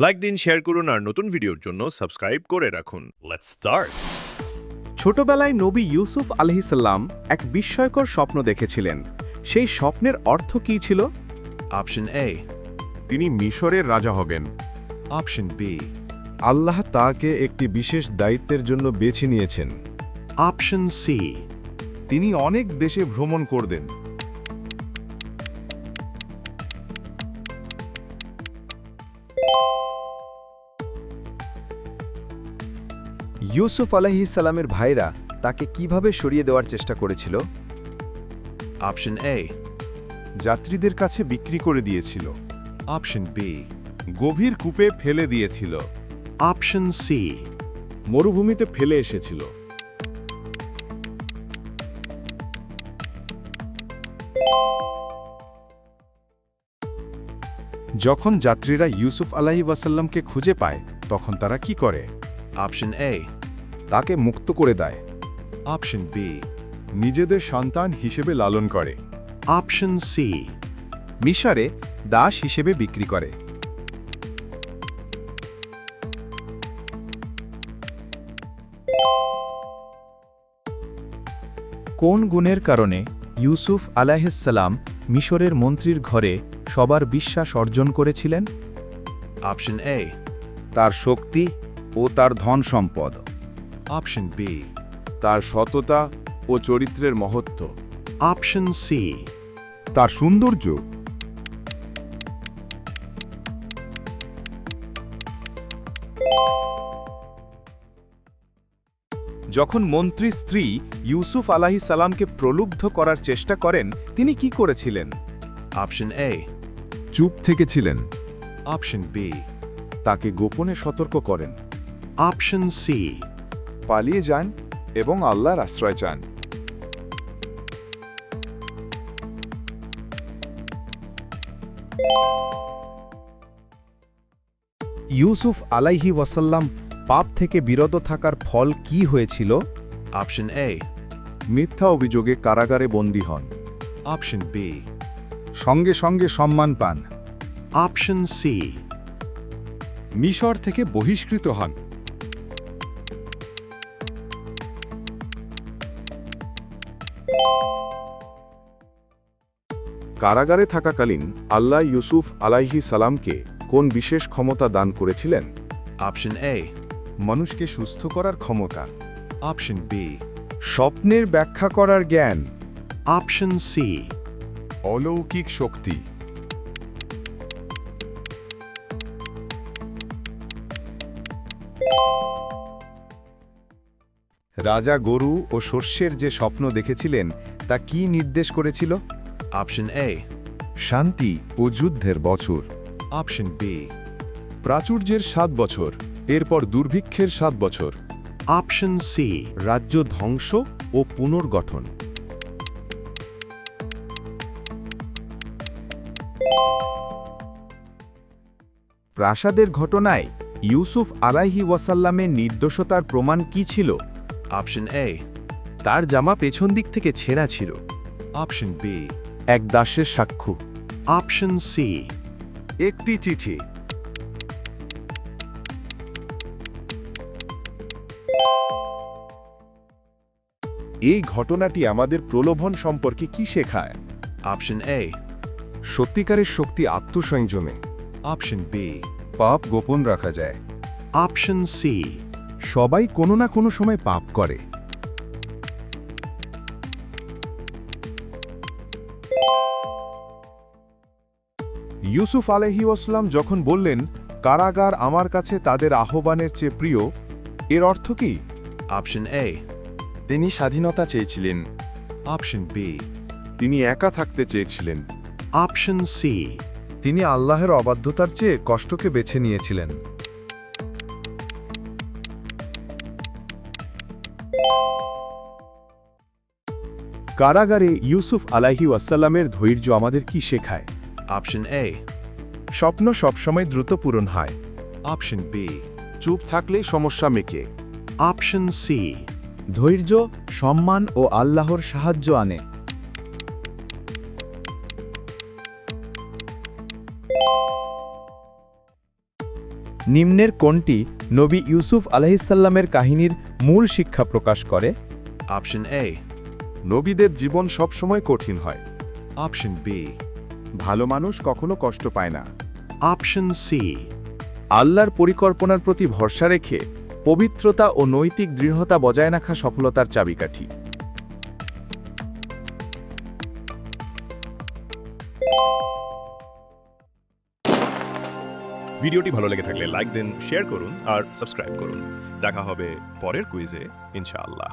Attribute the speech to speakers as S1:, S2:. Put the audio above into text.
S1: Like দিন share করুন আর নতুন ভিডিওর জন্য সাবস্ক্রাইব করে রাখুন। লেটস স্টার্ট
S2: ছোটবেলায় নবী ইউসুফ আলহিসাল্লাম এক বিস্ময়কর স্বপ্ন দেখেছিলেন। সেই স্বপ্নের অর্থ কী ছিল?
S3: Option এ
S4: তিনি মিশরের রাজা হবেন।
S3: Option B.
S4: আল্লাহ তাকে একটি বিশেষ দায়িত্বের জন্য বেছে নিয়েছেন।
S3: Option সি
S4: তিনি অনেক দেশে ভ্রমণ করবেন।
S2: ইউসুফ আলহিসাল্লামের ভাইরা তাকে কীভাবে সরিয়ে দেওয়ার চেষ্টা করেছিল?
S3: Option এ
S4: যাত্রীদের কাছে বিক্রি করে দিয়েছিল।
S3: Option B.
S4: গভীর কূপে ফেলে দিয়েছিল।
S3: Option সি
S4: মরুভূমিতে ফেলে এসেছিল। যখন যাত্রীরা ইউসুফ আলাহি ওয়াসাল্লামকে খুঁজে পায়, তখন তারা কি করে?
S3: Option এ
S4: তাকে মুক্ত করে দেয়।
S3: Option B.
S4: নিজেদের সন্তান হিসেবে লালন করে।
S3: Option সি
S2: মিশরে দাস হিসেবে বিক্রি করে। কোন গুণের কারণে ইউসুফ আলাহিসাল্লাম মিশরের মন্ত্রীর ঘরে সবার বিশ্বাস অর্জন করেছিলেন?
S3: Option এ
S4: তার শক্তি ও তার ধন সম্পদ।
S3: Option B.
S4: তার সততা ও চরিত্রের মহত্ব।
S3: Option সি
S4: তার সৌন্দর্য।
S2: যখন মন্ত্রী স্ত্রী ইউসুফ আলাহি সালামকে প্রলুব্ধ করার চেষ্টা করেন তিনি কি করেছিলেন?
S3: Option এ
S4: চুপ থেকেছিলেন।
S3: Option B.
S4: তাকে গোপনে সতর্ক করেন।
S3: Option C.
S4: পালিয়ে যান এবং আল্লাহর আশ্রয় চান
S2: ইউসুফ আলাইহি ওয়াসাল্লাম পাপ থেকে বিরত থাকার ফল কি হয়েছিল
S3: Option A.
S4: মিথ্যা অভিযোগে কারাগারে বন্দী হন
S3: Option B.
S4: সঙ্গে সঙ্গে সম্মান পান
S3: Option C.
S4: মিশর থেকে বহিষ্কৃত হন কারাগারে থাকাকালীন আল্লাহ ইউসুফ আলাইহি সালামকে কোন বিশেষ ক্ষমতা দান করেছিলেন?
S3: Option এ
S4: মানুষকে সুস্থ করার ক্ষমতা।
S3: Option B.
S4: স্বপ্নের ব্যাখ্যা করার জ্ঞান।
S3: Option সি
S4: অলৌকিক শক্তি। রাজা গরু ও শস্যের যে স্বপ্ন দেখেছিলেন তা কি নির্দেশ করেছিল?
S3: Option এ
S4: শান্তি ও যুদ্ধের বছর।
S3: Option B.
S4: প্রাচুর্যের সাত বছর এরপর দুর্ভিক্ষের সাত বছর।
S3: Option সি
S4: রাজ্য ধ্বংস ও পুনর্গঠন। প্রাসাদের ঘটনায় ইউসুফ আলাইহি ওয়াসাল্লামের নির্দোষতার প্রমাণ কি ছিল?
S3: Option A.
S2: তার জামা পেছন দিক থেকে ছেঁড়া ছিল
S3: Option B.
S4: এক দাসের সাক্ষ্য
S3: Option C.
S4: একটি চিঠি এই ঘটনাটি আমাদের প্রলোভন সম্পর্কে কি শেখায়
S3: Option এ,
S4: সত্যিকারের শক্তি আত্মসংযমে
S3: Option B.
S4: পাপ গোপন রাখা যায়
S3: Option C.
S4: সবাই কোনো না কোনো সময় পাপ করে। ইউসুফ আলহি ওসলাম যখন বললেন কারাগার আমার কাছে তাদের আহ্বানের চেয়ে প্রিয় এর অর্থ কি?
S3: Option এ
S4: তিনি স্বাধীনতা চেয়েছিলেন।
S3: Option B.
S4: তিনি একা থাকতে চেয়েছিলেন।
S3: Option সি
S4: তিনি আল্লাহের অবাধ্যতার চেয়ে কষ্টকে বেছে নিয়েছিলেন। কারাগারে ইউসুফ আলাহি ওয়াসাল্লামের ধৈর্য আমাদের কি শেখায়?
S3: অপশন এ
S4: স্বপ্ন সবসময় দ্রুত পূরণ হয়।
S3: অপশন বি
S4: চুপ থাকলে সমস্যা মেকে।
S3: অপশন সি
S2: ধৈর্য সম্মান ও আল্লাহর সাহায্য আনে।
S5: নিম্নের কোনটি নবী ইউসুফ আলহিসাল্লামের কাহিনীর মূল শিক্ষা প্রকাশ করে?
S3: Option এ
S4: নবীদের জীবন সবসময় কঠিন হয়।
S3: Option B.
S4: ভালো মানুষ কখনো কষ্ট পায় না।
S3: Option সি
S2: আল্লাহর পরিকল্পনার প্রতি ভরসা রেখে পবিত্রতা ও নৈতিক দৃঢ়তা বজায় রাখা সফলতার চাবিকাঠি।
S1: ভিডিওটি ভালো লেগে থাকলে লাইক দিন শেয়ার করুন আর সাবস্ক্রাইব করুন। দেখা হবে পরের কুইজে ইনশাআল্লাহ।